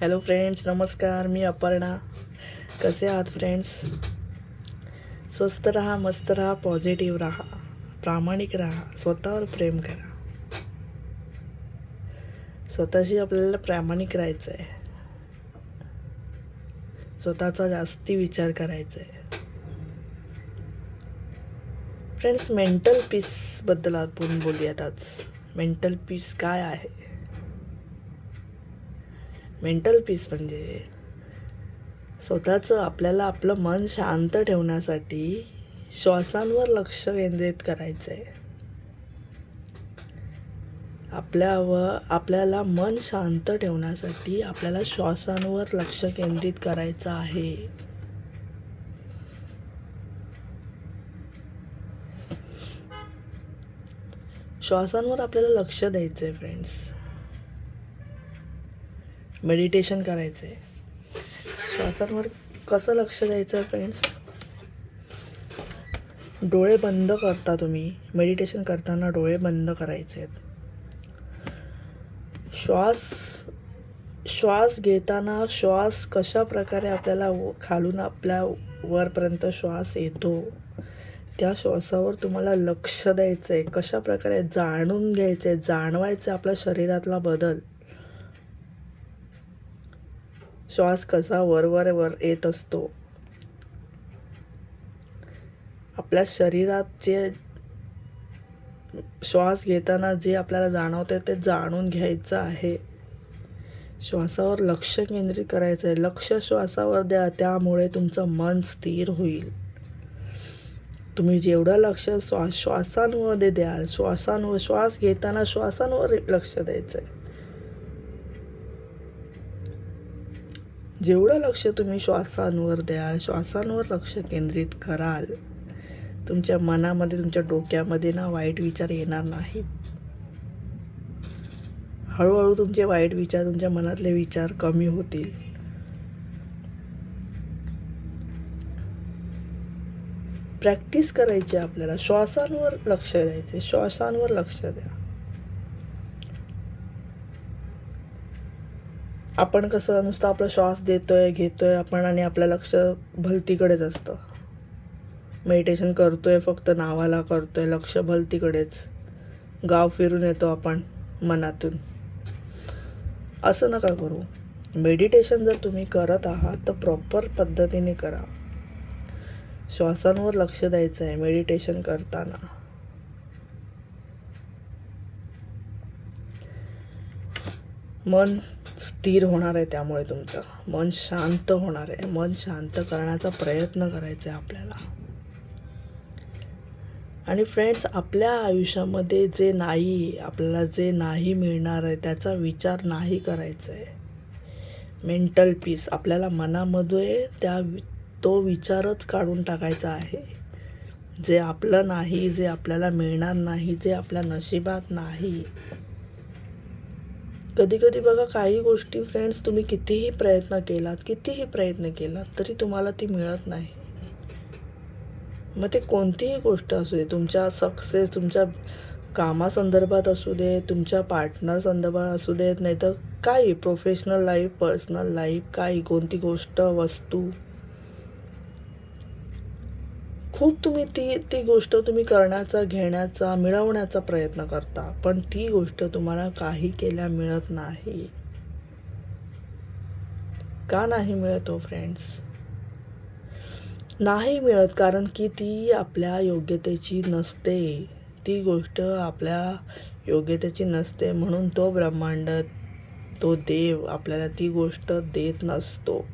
Hello friends नमस्कार मी अपर्णा. कसे आहात फ्रेंड्स स्वस्त राहा मस्त राहा पॉझिटिव्ह राहा प्रामाणिक राहा स्वतःवर प्रेम करा. स्वतःशी आपल्याला प्रामाणिक राहायचं आहे स्वतःचा जास्ती विचार करायचा आहे फ्रेंड्स मेंटल पीसबद्दल आपण बोलूयात आज. मेंटल पीस काय आहे? मेंटल पीस म्हणजे स्वतःचं आपल्याला आपलं मन शांत ठेवण्यासाठी श्वासांवर लक्ष केंद्रित करायचं आहे आपल्यावर आपल्याला मन शांत ठेवण्यासाठी आपल्याला श्वासांवर लक्ष केंद्रित करायचं आहे. श्वासांवर आपल्याला लक्ष द्यायचं आहे फ्रेंड्स मेडिटेशन करायचं आहे श्वासांवर कसं लक्ष द्यायचं फ्रेंड्स डोळे बंद करता तुम्ही. मेडिटेशन करताना डोळे बंद करायचे आहेत श्वास श्वास घेताना श्वास कशा प्रकारे आपल्याला खालून आपल्या वरपर्यंत श्वास येतो त्या श्वासावर तुम्हाला लक्ष द्यायचं आहे कशा प्रकारे जाणून घ्यायचं आहे जाणवायचं आहे आपल्या शरीरातला बदल. श्वास कसा वरवर वर येत असतो? आपल्या शरीरात जे श्वास घेताना जे आपल्याला जाणवते ते जाणून घ्यायचं आहे. श्वासावर लक्ष केंद्रित करायचं आहे. लक्ष श्वासावर द्या त्यामुळे तुमचं मन स्थिर होईल. तुम्ही जेवढं लक्ष श्वास श्वासांमध्ये द्याल श्वासांवर श्वास घेताना श्वासांवर लक्ष द्यायचं आहे जेवढं लक्ष तुम्ही श्वासांवर द्याल श्वासांवर लक्ष केंद्रित कराल तुमच्या मनामध्ये तुमच्या डोक्यामध्ये ना वाईट विचार येणार नाहीत. हळूहळू तुमचे वाईट विचार तुमच्या मनातले विचार कमी होतील. प्रॅक्टिस करायची आहे आपल्याला. श्वासांवर लक्ष द्यायचे श्वासांवर लक्ष द्या. आपण कसं नुसतं आपला श्वास देतोय घेतोय आपण आणि आपलं लक्ष भलतीकडेच असतं. मेडिटेशन करतोय फक्त नावाला करतोय लक्ष भलतीकडेच. गाव फिरून येतो आपण मनातून. असं नका करू. मेडिटेशन जर तुम्ही करत आहात तर प्रॉपर पद्धतीने करा. श्वासांवर लक्ष द्यायचं आहे मेडिटेशन करताना. मन स्थिर होणार आहे त्यामुळे तुमचं. मन शांत होणार आहे. मन शांत करण्याचा प्रयत्न करायचा आहे आपल्याला. आणि फ्रेंड्स आपल्या आयुष्यामध्ये जे नाही आपल्याला जे नाही मिळणार आहे त्याचा विचार नाही करायचा आहे. मेंटल पीस आपल्याला मनामध्ये त्या तो विचारच काढून टाकायचा आहे. जे आपलं नाही जे आपल्याला मिळणार नाही जे आपल्या नशिबात नाही कधी कधी बघा काही गोष्टी फ्रेंड्स तुम्ही कितीही प्रयत्न केलात कितीही प्रयत्न केलात तरी तुम्हाला ती मिळत नाही. मग ते कोणतीही गोष्ट असू दे तुमच्या सक्सेस तुमच्या कामासंदर्भात असू दे तुमच्या पार्टनर संदर्भात असू देत नाही तर काही प्रोफेशनल लाईफ पर्सनल लाईफ काही कोणती गोष्ट वस्तू खूप तुम्ही ती ती गोष्ट तुम्ही करण्याचा घेण्याचा मिळवण्याचा प्रयत्न करता पण ती गोष्ट तुम्हाला काही केल्या मिळत नाही. का नाही मिळत हो फ्रेंड्स नाही मिळत कारण की ती आपल्या योग्यतेची नसते. ती गोष्ट आपल्या योग्यतेची नसते म्हणून तो ब्रह्मांड तो देव आपल्याला ती गोष्ट देत नसतो.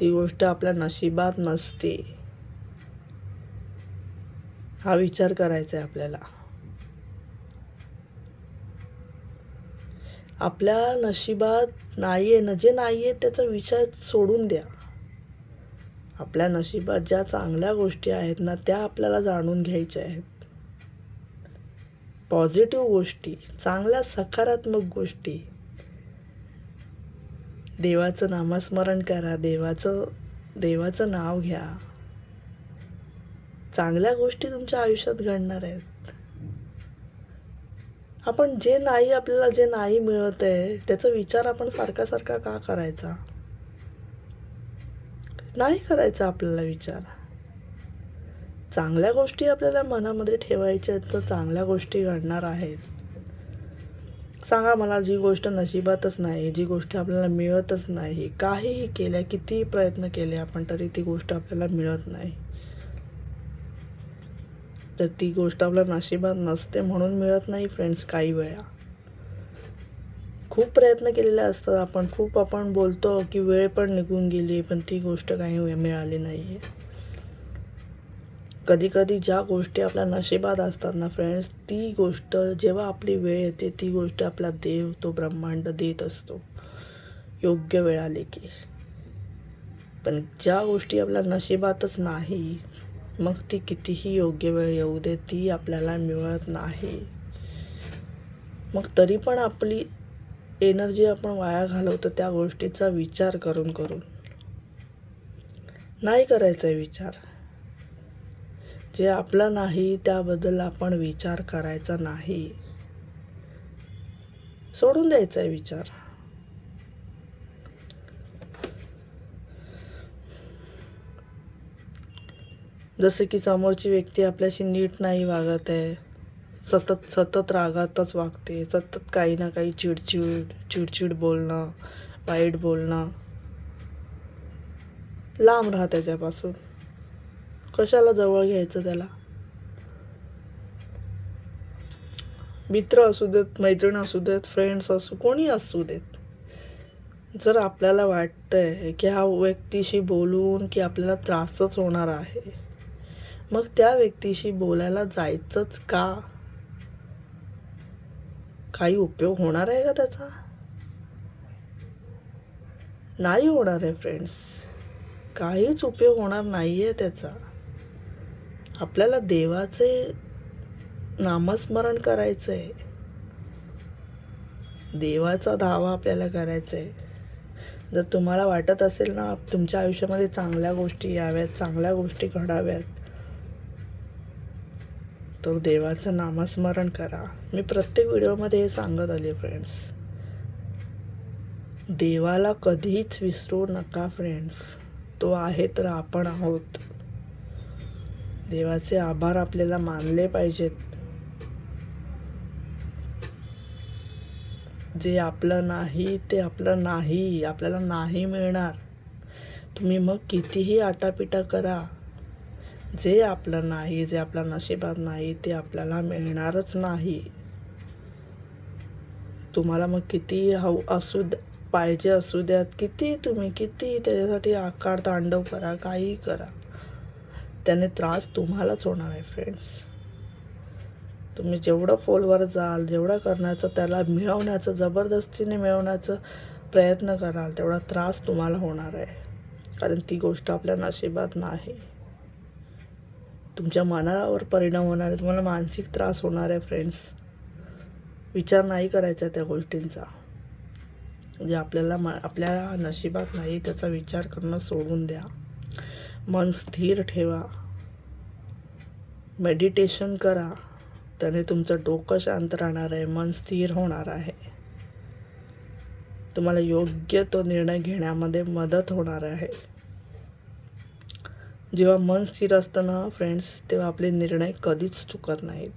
ती गोष्ट आपल्या नशिबात नसते. हा विचार करायचा आहे आपल्याला. आपल्या नशिबात नाही आहे ना जे नाही आहे त्याचा विचार सोडून द्या. आपल्या नशिबात ज्या चांगल्या गोष्टी आहेत ना त्या आपल्याला जाणून घ्यायच्या आहेत. पॉझिटिव्ह गोष्टी चांगल्या सकारात्मक गोष्टी देवाचं नामस्मरण करा देवाचं देवाचं नाव घ्या. चांगल्या गोष्टी तुमच्या आयुष्यात घडणार आहेत. आपण जे नाही आपल्याला जे नाही मिळत आहे त्याचा विचार आपण सारखा सारखा का करायचा? नाही करायचा आपल्याला विचार. चांगल्या गोष्टी आपल्याला मनामध्ये ठेवायच्या आहेत, तर चांगल्या गोष्टी घडणार आहेत. सांगा मला जी गोष्ट नशिबातच नाही जी गोष्ट आपल्याला मिळतच नाही काहीही केल्या कितीही प्रयत्न केले आपण तरी ती गोष्ट आपल्याला मिळत नाही. तर ती गोष्ट आपल्या नशिबात नसते म्हणून मिळत नाही फ्रेंड्स काही वेळा. खूप प्रयत्न केलेले असतात आपण खूप आपण बोलतो की वेळ पण निघून गेली पण ती गोष्ट काही मिळाली नाही आहे कधीकधी ज्या गोष्टी आपल्या नशिबात असतात ना फ्रेंड्स ती गोष्ट जेव्हा आपली वेळ येते ती गोष्ट आपला देव तो ब्रह्मांड देत असतो. योग्य वेळ आली की. पण ज्या गोष्टी आपल्या नशिबातच नाही मग ती कितीही योग्य वेळ येऊ दे ती आपल्याला मिळत नाही. मग तरी पण आपली एनर्जी आपण वाया घालवतो त्या गोष्टीचा विचार करून करून नाही करायचा आहे विचार. जे आपलं नाही त्याबद्दल आपण विचार करायचा नाही. सोडून द्यायचा आहे विचार. जसं की समोरची व्यक्ती आपल्याशी नीट नाही वागत आहे सतत सतत रागातच वागते सतत काही ना काही चिडचिड चिडचिड बोलणं वाईट बोलणं लांब राहा त्याच्यापासून. कशाला जवळ घ्यायचं त्याला? मित्र असू देत मैत्रीण असू देत फ्रेंड्स असू कोणी असू देत. जर आपल्याला वाटतंय की हा व्यक्तीशी बोलून की आपल्याला त्रासच होणार आहे मग त्या व्यक्तीशी बोलायला जायचंच का? काही उपयोग होणार आहे का त्याचा? नाही होणार आहे फ्रेंड्स काहीच उपयोग होणार नाही आहे त्याचा. आपल्याला देवाचे नामस्मरण करायचं आहे देवाचा धावा आपल्याला करायचा आहे जर तुम्हाला वाटत असेल ना तुमच्या आयुष्यामध्ये चांगल्या गोष्टी याव्यात चांगल्या गोष्टी घडाव्यात तर देवाचं नामस्मरण करा. मी प्रत्येक व्हिडिओमध्ये हे सांगत आले फ्रेंड्स देवाला कधीच विसरू नका फ्रेंड्स तो आहे तर आपण आहोत. देवाचे आभार आपल्याला मानले पाहिजेत. जे आपलं नाही ते आपलं नाही आपल्याला नाही मिळणार. तुम्ही मग कितीही आटापिटा करा. जे आपलं नाही जे आपल्या नशिबात नाही ते आपल्याला मिळणारच नाही. तुम्हाला मग किती हव असू द पाहिजे असू द्यात. किती तुम्ही किती त्याच्यासाठी आकार तांडव करा काही करा. त्याने त्रास तुम्हालाच होणार आहे फ्रेंड्स तुम्ही जेवढं फोलवर जाल जेवढं करण्याचं त्याला मिळवण्याचं जबरदस्तीने मिळवण्याचं प्रयत्न कराल तेवढा त्रास तुम्हाला होणार आहे. कारण ती गोष्ट आपल्या नशिबात नाही. तुमच्या मनावर परिणाम होणार आहे तुम्हाला मानसिक त्रास होणार आहे फ्रेंड्स विचार नाही करायचा त्या गोष्टींचा. जे आपल्याला म आपल्या नशिबात नाही त्याचा विचार करणं सोडून द्या. मन स्थिर ठेवा. मेडिटेशन करा. त्याने तुमचं डोकं शांत राहणार आहे मन स्थिर होणार आहे. तुम्हाला योग्य तो निर्णय घेण्यामध्ये मदत होणार आहे. जेव्हा मन स्थिर असतं ना फ्रेंड्स तेव्हा आपले निर्णय कधीच चुकत नाहीत.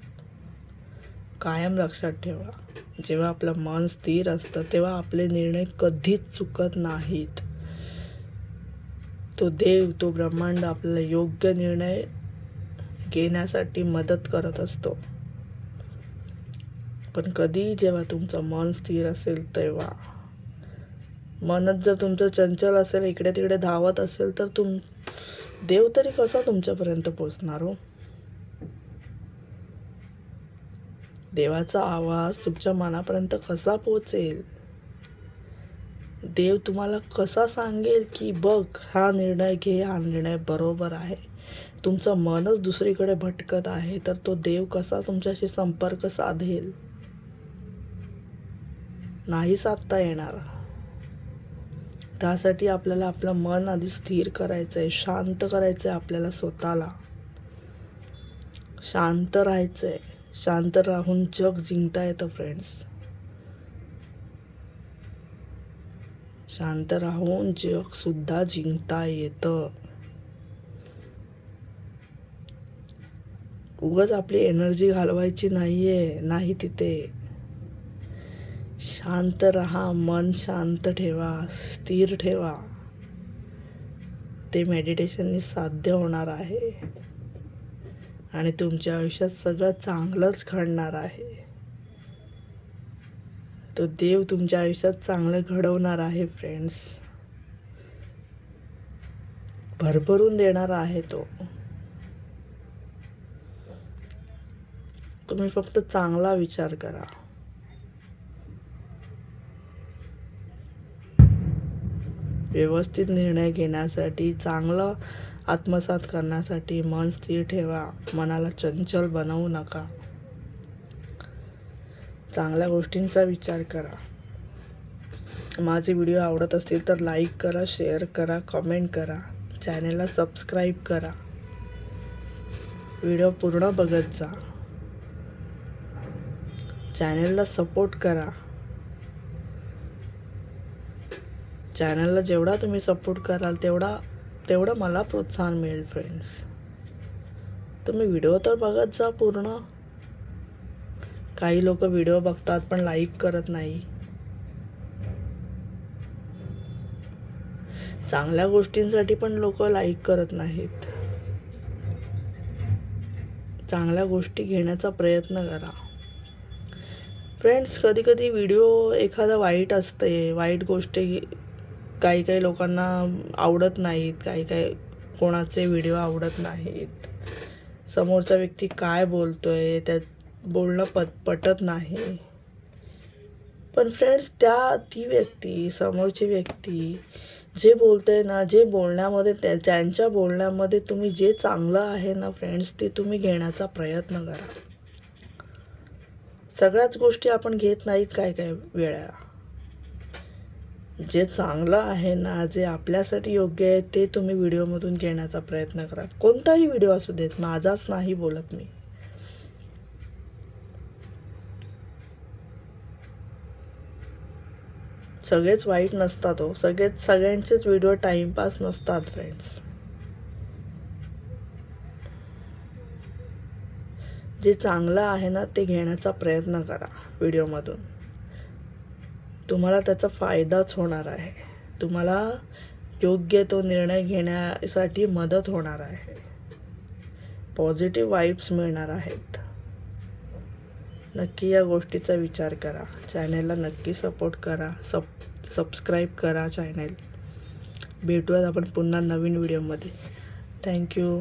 कायम लक्षात ठेवा. जेव्हा आपलं मन स्थिर असतं तेव्हा आपले निर्णय कधीच चुकत नाहीत. तो देव तो ब्रह्मांड आपल्याला योग्य निर्णय घेण्यासाठी मदत करत असतो. पण कधी जेव्हा तुमचं मन स्थिर असेल तेव्हा मनच जर तुमचं चंचल असेल इकडे तिकडे धावत असेल तर तुम देव तरी कसा तुमच्यापर्यंत पोचणार हो? देवाचा आवाज तुमच्या मनापर्यंत कसा पोचेल देव तुम्हाला कसा सांगेल की बघ हा निर्णय घे हा निर्णय बरोबर आहे. तुमचं मनच दुसरीकडे भटकत आहे तर तो देव कसा तुमच्याशी संपर्क साधेल? नाही साधता येणार. त्यासाठी आपल्याला आपलं मन आधी स्थिर करायचं आहे शांत करायचं आहे आपल्याला स्वतःला. शांत राहायचं आहे शांत राहून जग जिंकता येतं फ्रेंड्स शांत राहून जग सुद्धा जिंकता येतं. उगाच आपली एनर्जी घालवायची नाहीये नाही तिथे. शांत राहा मन शांत ठेवा स्थिर ठेवा. ते मेडिटेशननी साध्य होणार आहे. आणि तुमच्या आयुष्यात सगळं चांगलंच घडणार आहे. तो देव तुमच्या आयुष्यात चांगलं घडवणार आहे फ्रेंड्स भरभरून देणार आहे तो. तुम्ही फक्त चांगला विचार करा. व्यवस्थित निर्णय घेण्यासाठी चांगलं आत्मसात करण्यासाठी मन स्थिर ठेवा. मनाला चंचल बनवू नका. चांगल्या गोष्टींचा विचार करा. माझे व्हिडिओ आवडत असतील तर लाईक करा शेअर करा कमेंट करा. चॅनेलला सबस्क्राईब करा. व्हिडिओ पूर्ण बघत जा. चॅनेलला सपोर्ट करा. चॅनलला जेवढा तुम्ही सपोर्ट कराल तेवढा तेवढं मला प्रोत्साहन मिळेल फ्रेंड्स तुम्ही व्हिडिओ तर बघत जा पूर्ण. काही लोक व्हिडिओ बघतात पण लाईक करत नाही. चांगल्या गोष्टींसाठी पण लोक लाईक करत नाहीत. चांगल्या गोष्टी घेण्याचा प्रयत्न करा. फ्रेंड्स कधी कधी व्हिडिओ एखादा वाईट असते. वाईट गोष्टी काही काही लोकांना आवडत नाहीत. काही काही कोणाचे व्हिडिओ आवडत नाहीत. समोरचा व्यक्ती काय बोलतोय त्या बोलणं पट पटत नाही. पण फ्रेंड्स त्या ती व्यक्ती समोरची व्यक्ती जे बोलते ना जे बोलण्यामध्ये त्या ज्यांच्या बोलण्यामध्ये तुम्ही जे चांगलं आहे ना फ्रेंड्स ते तुम्ही घेण्याचा प्रयत्न करा. सगळ्याच गोष्टी आपण घेत नाहीत काय काय वेळा. जे चांगलं आहे ना जे आपल्यासाठी योग्य आहे ते तुम्ही व्हिडिओमधून घेण्याचा प्रयत्न करा. कोणताही व्हिडिओ असू देत माझाच नाही बोलत मी. सगळेच वाईट नसतात हो. सगळेच सगळ्यांचेच व्हिडिओ टाइमपास नसतात फ्रेंड्स जे चांगलं आहे ना ते घेण्याचा प्रयत्न करा व्हिडिओमधून तुम्हाला त्याचा फायदाच होणार आहे. तुम्हाला योग्य तो निर्णय घेण्यासाठी मदत होणार आहे. पॉझिटिव्ह वाईब्स मिळणार आहेत. नक्की या गोष्टीचा विचार करा. चॅनेलला नक्की सपोर्ट करा. सब सबस्क्राईब करा चॅनेल भेटूयात आपण पुन्हा नवीन व्हिडिओमध्ये थँक्यू